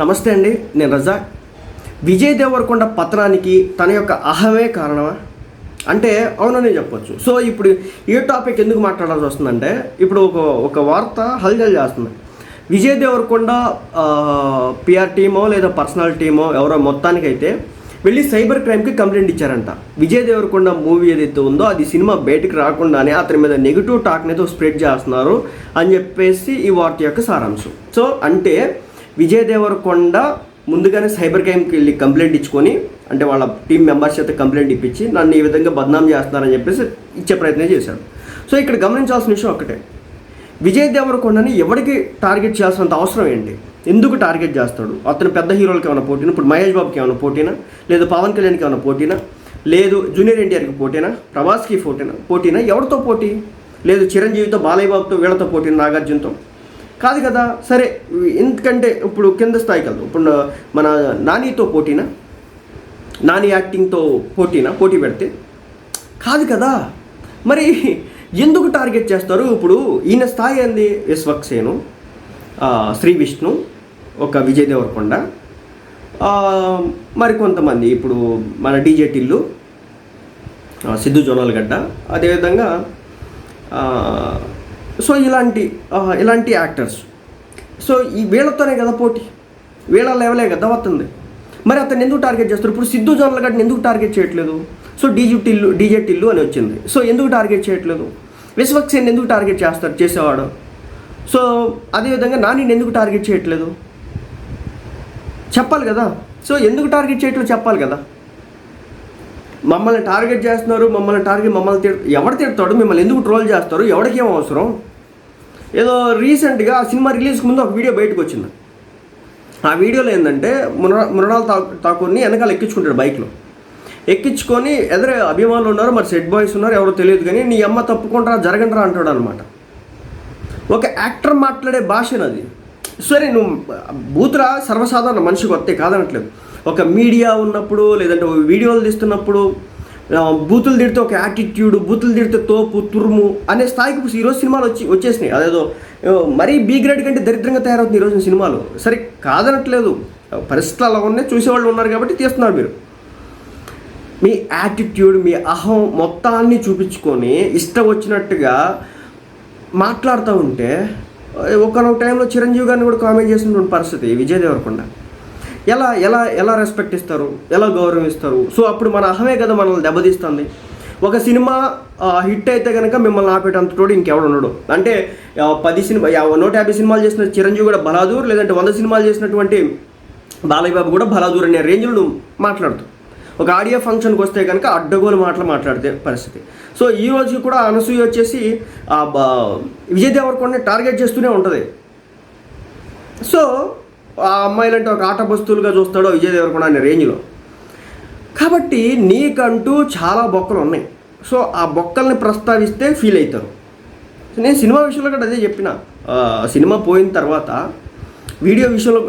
నమస్తే అండి నేను రజాక్ విజయ్ దేవరకొండ పతనానికి తన యొక్క అహమే కారణమా? అంటే అవుననే చెప్పొచ్చు. సో ఇప్పుడు ఏ టాపిక్ ఎందుకు మాట్లాడాల్సి వస్తుందంటే ఇప్పుడు ఒక ఒక వార్త హల్చల్ చేస్తుంది. విజయ్ దేవరకొండ పిఆర్ టీమో లేదా పర్సనల్ టీమో ఎవరో మొత్తానికైతే వెళ్ళి సైబర్ క్రైమ్కి కంప్లైంట్ ఇచ్చారంట. విజయ్ దేవరకొండ మూవీ ఏదైతే ఉందో అది సినిమా బయటకు రాకుండానే అతని మీద నెగిటివ్ టాక్ని అయితే స్ప్రెడ్ చేస్తున్నారు అని చెప్పేసి ఈ వార్త యొక్క సారాంశం. సో అంటే విజయ్ దేవరకొండ ముందుగానే సైబర్ క్రైమ్కి వెళ్ళి కంప్లైంట్ ఇచ్చుకొని అంటే వాళ్ళ టీం మెంబర్స్ చేత కంప్లైంట్ ఇప్పించి నన్ను ఈ విధంగా బద్నాం చేస్తున్నారని చెప్పేసి ఇచ్చే ప్రయత్నం చేశాడు సో ఇక్కడ గమనించాల్సిన విషయం ఒకటే. విజయ్ దేవరకొండని ఎవరికి టార్గెట్ చేయాల్సినంత అవసరం ఏంటి? ఎందుకు టార్గెట్ చేస్తాడు? అతను పెద్ద హీరోలకి ఏమైనా పోటీనా? ఇప్పుడు మహేష్ బాబుకి ఏమైనా పోటీనా? లేదు పవన్ కళ్యాణ్కి ఏమైనా పోటీనా? లేదు జూనియర్ ఎన్టీఆర్కి పోటీనా? ప్రభాస్కి పోటీనా? పోటీనా? ఎవరితో పోటీ? లేదు చిరంజీవితో బాలయ్య బాబుతో వీళ్ళతో పోటీ నాగార్జునతో? కాదు కదా? సరే ఎందుకంటే ఇప్పుడు కింద స్థాయికి వెళ్దాం ఇప్పుడు మన నానితో పోటీనా? నాని యాక్టింగ్తో పోటీనా? పోటీ పెడితే? కాదు కదా? మరి ఎందుకు టార్గెట్ చేస్తారు? ఇప్పుడు ఈయన స్థాయి అంది విశ్వక్సేను శ్రీ విష్ణు ఒక విజయ్ దేవరకొండ మరి కొంతమంది ఇప్పుడు మన డీజే టిల్లు సిద్ధు జోనాలగడ్డ అదేవిధంగా సో ఇలాంటి ఇలాంటి యాక్టర్స్. సో ఈ వీళ్ళతోనే కదా పోటీ. వీళ్ళ లెవెలే కదా వస్తుంది మరి అతను ఎందుకు టార్గెట్ చేస్తారు ఇప్పుడు సిద్ధు జోనాలగడ్డని ఎందుకు టార్గెట్ చేయట్లేదు? So DG Tillu DJ Tillu అని వచ్చింది. సో ఎందుకు టార్గెట్ చేయట్లేదు? విశ్వక్సేన్ ఎందుకు టార్గెట్ చేస్తారు చేసేవాడు? సో అదేవిధంగా నాని ఎందుకు టార్గెట్ చేయట్లేదు? చెప్పాలి కదా. సో ఎందుకు టార్గెట్ చేయట్లేదు చెప్పాలి కదా. మమ్మల్ని టార్గెట్ చేస్తున్నారు మమ్మల్ని టార్గెట్ మమ్మల్ని తిడ ఎవడు తిడతాడు? మిమ్మల్ని ఎందుకు ట్రోల్ చేస్తారు? ఎవరికి ఏం అవసరం? ఏదో రీసెంట్గా ఆ సినిమా రిలీజ్కి ముందు ఒక వీడియో బయటకు వచ్చింది ఆ వీడియోలో ఏంటంటే మున మునరాల తా ఠాకూర్ని వెనకాల ఎక్కించుకుంటాడు బైక్లో. ఎక్కించుకొని ఎదురు అభిమానులు ఉన్నారు మరి సెట్ బాయ్స్ ఉన్నారు ఎవరో తెలియదు కానీ నీ అమ్మ తప్పుకుంటారా జరగంటారా అంటాడు అనమాట ఒక యాక్టర్ మాట్లాడే భాషనది సరే నువ్వు బూతురా సర్వసాధారణ మనిషికి వస్తే కాదనట్లేదు. ఒక మీడియా ఉన్నప్పుడు లేదంటే వీడియోలు తీస్తున్నప్పుడు బూతులు తిడితే ఒక యాటిట్యూడ్ బూతులు తిడితే తోపు తురుము అనే స్థాయికి ఈరోజు సినిమాలు వచ్చి వచ్చేసినాయి. అదేదో మరీ బీ గ్రేడ్ కంటే దరిద్రంగా తయారవుతుంది ఈరోజు సినిమాలు. సరే కాదనట్లేదు. పరిస్థితులు అలా ఉన్నాయి. చూసేవాళ్ళు ఉన్నారు కాబట్టి తీస్తున్నారు మీరు. మీ యాటిట్యూడ్ మీ అహం మొత్తాన్ని చూపించుకొని ఇష్టం వచ్చినట్టుగా మాట్లాడుతూ ఉంటే ఒకనొక టైంలో చిరంజీవి గారిని కూడా కామెంట్ చేసినటువంటి పరిస్థితి విజయ్ దేవరకొండ. ఎలా ఎలా ఎలా రెస్పెక్ట్ ఇస్తారు? ఎలా గౌరవిస్తారు సో అప్పుడు మన అహమే కదా మనల్ని దెబ్బతీస్తుంది. ఒక సినిమా హిట్ అయితే కనుక మిమ్మల్ని ఆపేటంత తోడు ఇంకెవడు ఉండడు. అంటే పది సినిమా నూట యాభై సినిమాలు చేసిన చిరంజీవి కూడా బలాదూర్ లేదంటే వంద సినిమాలు చేసినటువంటి బాలయ్య బాబు కూడా బలాదూర్ అనే రేంజ్లో నువ్వు మాట్లాడుతావు ఒక ఆడియో ఫంక్షన్కి వస్తే కనుక అడ్డగోలు మాటలు మాట్లాడితే పరిస్థితి. సో ఈ రోజు కూడా అనసూయ వచ్చేసి విజయ్ దేవరకొండని టార్గెట్ చేస్తూనే ఉంటుంది. సో ఆ అమ్మాయిలంటే ఒక ఆట వస్తువులుగా చూస్తాడో విజయ్ దేవరకొండ అనే రేంజ్లో. కాబట్టి నీకంటూ చాలా బొక్కలు ఉన్నాయి. సో ఆ బొక్కల్ని ప్రస్తావిస్తే ఫీల్ అవుతారు నేను సినిమా విషయంలో కూడా అదే చెప్పిన. సినిమా పోయిన తర్వాత వీడియో విషయంలో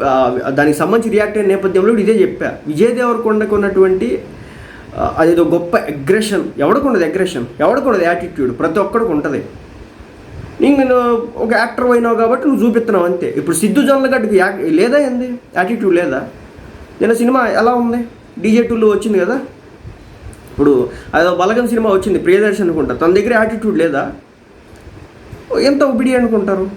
దానికి సంబంధించి రియాక్ట్ అయిన నేపథ్యంలో ఇదే చెప్పా. విజయ్ దేవరకొండకు ఉన్నటువంటి అదేదో గొప్ప అగ్రెషన్ ఎవడికి ఉండదు అగ్రెషన్ ఎవడికి ఉండదు యాటిట్యూడ్ ప్రతి ఒక్కడికి ఉంటుంది. ఇంక ఒక యాక్టర్ అయినావు కాబట్టి నువ్వు చూపిస్తున్నావు అంతే. ఇప్పుడు సిద్ధు జొన్నలగడ్డకి యా లేదా ఏంది? యాటిట్యూడ్ లేదా? నిన్న సినిమా ఎలా ఉంది? డీజే టూలో వచ్చింది కదా? ఇప్పుడు అదో బలగం సినిమా వచ్చింది ప్రియదర్శన్ అనుకుంటా. తన దగ్గర యాటిట్యూడ్ లేదా? ఎంత ఒబిడి అనుకుంటారు?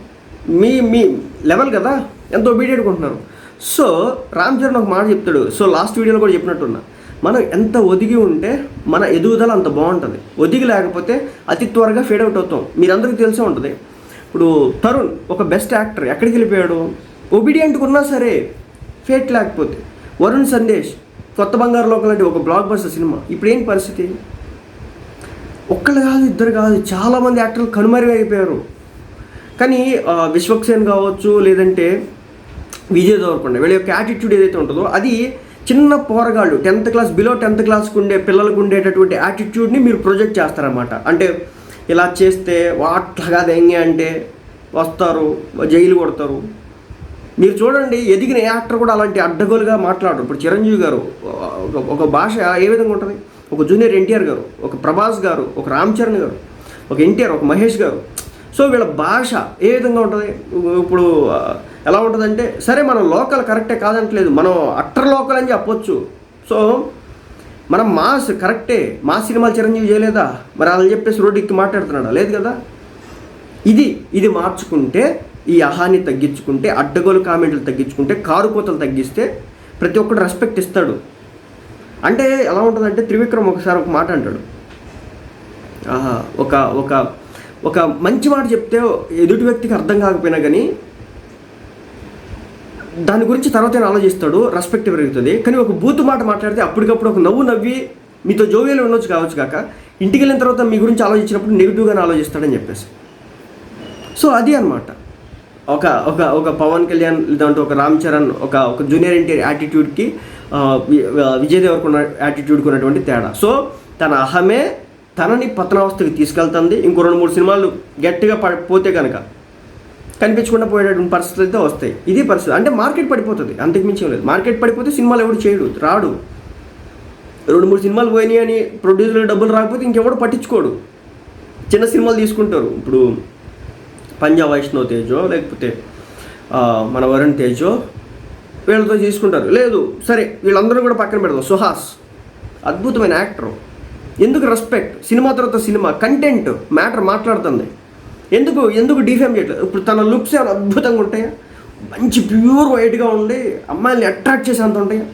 మీ మీ లెవెల్ కదా? ఎంత ఒబిడి అనుకుంటున్నారు? సో రామ్ చరణ్ ఒక మాట చెప్తాడు. సో లాస్ట్ వీడియోలో కూడా చెప్పినట్టున్నా. మనం ఎంత ఒదిగి ఉంటే మన ఎదుగుదల అంత బాగుంటుంది. ఒదిగి లేకపోతే అతి త్వరగా ఫేడ్ అవుట్ అవుతాం. మీరందరికీ తెలిసే ఉంటుంది. ఇప్పుడు తరుణ్ ఒక బెస్ట్ యాక్టర్ ఎక్కడికి వెళ్ళిపోయాడు? ఒబీడియంట్కి ఉన్నా సరే ఫేట్ లేకపోతే. వరుణ్ సందేశ్ కొత్త బంగారు లోకం లాంటి ఒక బ్లాక్ బస్టర్ సినిమా. ఇప్పుడు ఏం పరిస్థితి? ఒక్కళ్ళు కాదు ఇద్దరు కాదు చాలామంది యాక్టర్లు కనుమరుగైపోయారు కానీ విశ్వక్సేన్ కావచ్చు లేదంటే విజయ్ దేవరకొండ వీళ్ళ యొక్క యాటిట్యూడ్ ఏదైతే ఉంటుందో అది చిన్న పోరగాళ్ళు టెన్త్ క్లాస్ బిలో టెన్త్ క్లాస్కి ఉండే పిల్లలకు ఉండేటటువంటి యాటిట్యూడ్ని మీరు ప్రొజెక్ట్ చేస్తారన్నమాట. అంటే ఇలా చేస్తే అట్లా కాదు ఎంగే అంటే వస్తారు జైలు కొడతారు. మీరు చూడండి ఎదిగిన యాక్టర్ కూడా అలాంటి అడ్డగోలుగా మాట్లాడరు. ఇప్పుడు చిరంజీవి గారు ఒక ఒక భాష ఏ విధంగా ఉంటుంది? ఒక జూనియర్ ఎన్టీఆర్ గారు ఒక ప్రభాస్ గారు ఒక రామ్ చరణ్ గారు ఒక ఎన్టీఆర్ ఒక మహేష్ గారు సో వీళ్ళ భాష ఏ విధంగా ఉంటుంది? ఇప్పుడు ఎలా ఉంటుందంటే సరే మనం లోకల్ కరెక్టే కాదంటలేదు మనం అట్టర్ లోకల్ అని చెప్పొచ్చు. సో మనం మాస్ కరెక్టే మా సినిమాలు చిరంజీవి చేయలేదా? మరి వాళ్ళు చెప్పేసి రోడ్డుకి మాట్లాడుతున్నాడా? లేదు కదా? ఇది ఇది మార్చుకుంటే ఈ అహాన్ని తగ్గించుకుంటే అడ్డగోలు కామెంట్లు తగ్గించుకుంటే కారు కోతలు తగ్గిస్తే ప్రతి ఒక్కడు రెస్పెక్ట్ ఇస్తాడు. అంటే ఎలా ఉంటుందంటే త్రివిక్రమ్ ఒకసారి ఒక మాట అంటాడు. ఆహా, ఒక ఒక ఒక మంచి మాట చెప్తే ఎదుటి వ్యక్తికి అర్థం కాకపోయినా కానీ దాని గురించి తర్వాత ఆలోచిస్తాడు రెస్పెక్ట్ పెరుగుతుంది. కానీ ఒక బూతు మాట మాట్లాడితే అప్పటికప్పుడు ఒక నవ్వు నవ్వి మీతో జోవియలు ఉండొచ్చు కావచ్చు కాక ఇంటికి వెళ్ళిన తర్వాత మీ గురించి ఆలోచించినప్పుడు నెగిటివ్గానే ఆలోచిస్తాడని చెప్పేసి. సో అది అనమాట ఒక ఒక ఒక పవన్ కళ్యాణ్ లేదంటే ఒక రామ్ చరణ్ ఒక ఒక జూనియర్ ఎన్టీఆర్ యాటిట్యూడ్కి విజయ్ దేవరకొండ యాటిట్యూడ్కి ఉన్నటువంటి తేడా. సో తన అహమే తనని పతనావస్థకి తీసుకెళ్తుంది. ఇంకో రెండు మూడు సినిమాలు గట్టిగా పడిపోతే కనుక కనిపించకుండా పోయేటటువంటి పరిస్థితులు అయితే వస్తాయి. ఇది పరిస్థితి. అంటే మార్కెట్ పడిపోతుంది. అంతకుమించి ఏం లేదు. మార్కెట్ పడిపోతే సినిమాలు ఎవడు చేయడు రాడు. రెండు మూడు సినిమాలు పోయినాయి అని ప్రొడ్యూసర్ డబ్బులు రాకపోతే ఇంకెవడు పట్టించుకోడు. చిన్న సినిమాలు తీసుకుంటారు. ఇప్పుడు పంజాబ్ వైష్ణవ్ తేజో లేకపోతే మన వరుణ్ తేజో వీళ్ళతో తీసుకుంటారు లేదు. సరే వీళ్ళందరూ కూడా పక్కన పెడదాం. సుహాస్ అద్భుతమైన యాక్టర్. ఎందుకు రెస్పెక్ట్ సినిమా తర్వాత సినిమా కంటెంట్ మ్యాటర్ మాట్లాడుతుంది. ఎందుకు ఎందుకు డిఫేమ్ చేయట్లేదు? ఇప్పుడు తన లుక్స్ ఏమైనా అద్భుతంగా ఉంటాయా? మంచి ప్యూర్ వైట్గా ఉండి అమ్మాయిల్ని అట్రాక్ట్ చేసేంత ఉంటాయా?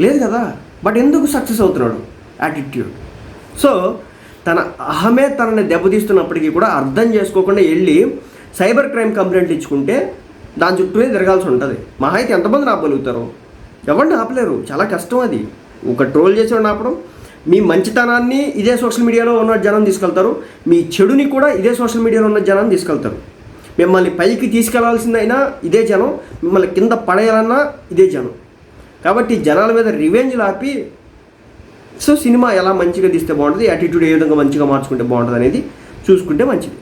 లేదు కదా? బట్ ఎందుకు సక్సెస్ అవుతున్నాడు? యాటిట్యూడ్ సో తన అహమే తనని దెబ్బతీస్తున్నప్పటికీ కూడా అర్థం చేసుకోకుండా వెళ్ళి సైబర్ క్రైమ్ కంప్లైంట్ ఇచ్చుకుంటే దాని చుట్టూనే తిరగాల్సి ఉంటుంది. మహా అయితే ఎంతమంది ఆపగలుగుతారు ఎవరిని ఆపలేరు? చాలా కష్టం అది. ఒక ట్రోల్ చేసేవాడిని ఆపడం మీ మంచితనాన్ని ఇదే సోషల్ మీడియాలో ఉన్న జనం తీసుకెళ్తారు. మీ చెడుని కూడా ఇదే సోషల్ మీడియాలో ఉన్న జనం తీసుకెళ్తారు. మిమ్మల్ని పైకి తీసుకెళ్ళాల్సిందైనా ఇదే జనం మిమ్మల్ని కింద పడేయాలన్నా ఇదే జనం. కాబట్టి జనాల మీద రివెంజ్ లాపి సో సినిమా ఎలా మంచిగా తీస్తే బాగుంటుంది యాటిట్యూడ్ ఏ విధంగా మంచిగా మార్చుకుంటే బాగుంటుంది అనేది చూసుకుంటే మంచిది.